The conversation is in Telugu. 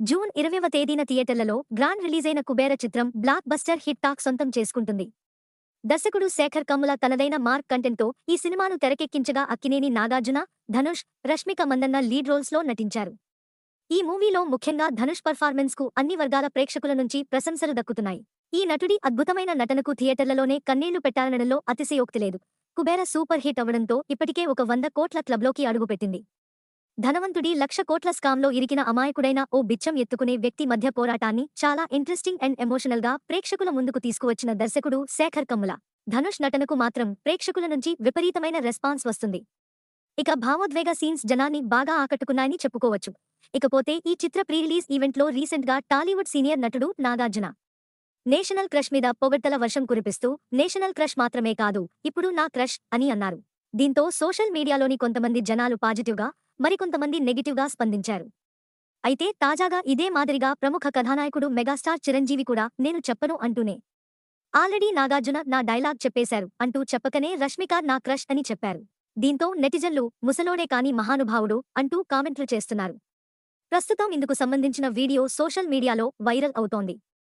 జూన్ ఇరవైవ తేదీన థియేటర్లలో గ్రాండ్ రిలీజైన కుబేర చిత్రం బ్లాక్ బస్టర్ హిట్ టాక్ సొంతం చేసుకుంటుంది. దర్శకుడు శేఖర్ కమ్ముల తనదైన మార్క్ కంటెంట్తో ఈ సినిమాను తెరకెక్కించగా అక్కినేని నాగార్జున ధనుష్ రష్మిక మందన్న లీడ్ రోల్స్లో నటించారు. ఈ మూవీలో ముఖ్యంగా ధనుష్ పర్ఫార్మెన్స్కు అన్ని వర్గాల ప్రేక్షకుల నుంచి ప్రశంసలు దక్కుతున్నాయి. ఈ నటుడి అద్భుతమైన నటనకు థియేటర్లలోనే కన్నీళ్ళు పెట్టాలనడంలో అతిశయోక్తి లేదు. కుబేర సూపర్ హిట్ అవడంతో ఇప్పటికే ఒక వంద కోట్ల క్లబ్లోకి అడుగుపెట్టింది. ధనవంతుడి లక్ష కోట్ల స్కామ్లో ఇరికిన అమాయకుడైన ఓ బిచ్చం ఎత్తుకునే వ్యక్తి మధ్య పోరాటాన్ని చాలా ఇంట్రెస్టింగ్ అండ్ ఎమోషనల్గా ప్రేక్షకుల ముందుకు తీసుకువచ్చిన దర్శకుడు శేఖర్ కమ్ముల. ధనుష్ నటనకు మాత్రం ప్రేక్షకుల నుంచి విపరీతమైన రెస్పాన్స్ వస్తుంది. ఇక భావోద్వేగ సీన్స్ జనాన్ని బాగా ఆకట్టుకున్నాయని చెప్పుకోవచ్చు. ఇకపోతే ఈ చిత్ర ప్రీ రిలీజ్ ఈవెంట్లో రీసెంట్గా టాలీవుడ్ సీనియర్ నటుడు నాగార్జున. నేషనల్ క్రష్ మీద పొగడ్తల వర్షం కురిపిస్తూ నేషనల్ క్రష్ మాత్రమే కాదు ఇప్పుడు నా క్రష్ అని అన్నారు. దీంతో సోషల్ మీడియాలోని కొంతమంది జనాలు పాజిటివ్గా మరికొంతమంది నెగిటివ్గా స్పందించారు. అయితే తాజాగా ఇదే మాదిరిగా ప్రముఖ కథానాయకుడు మెగాస్టార్ చిరంజీవి కూడా నేను చెప్పను అంటూనే ఆల్రెడీ నాగార్జున నా డైలాగ్ చెప్పేశారు అంటూ చెప్పకనే రష్మిక నా క్రష్ అని చెప్పారు. దీంతో నెటిజన్లు ముసలోడే కాని మహానుభావుడు అంటూ కామెంట్లు చేస్తున్నారు. ప్రస్తుతం ఇందుకు సంబంధించిన వీడియో సోషల్ మీడియాలో వైరల్ అవుతోంది.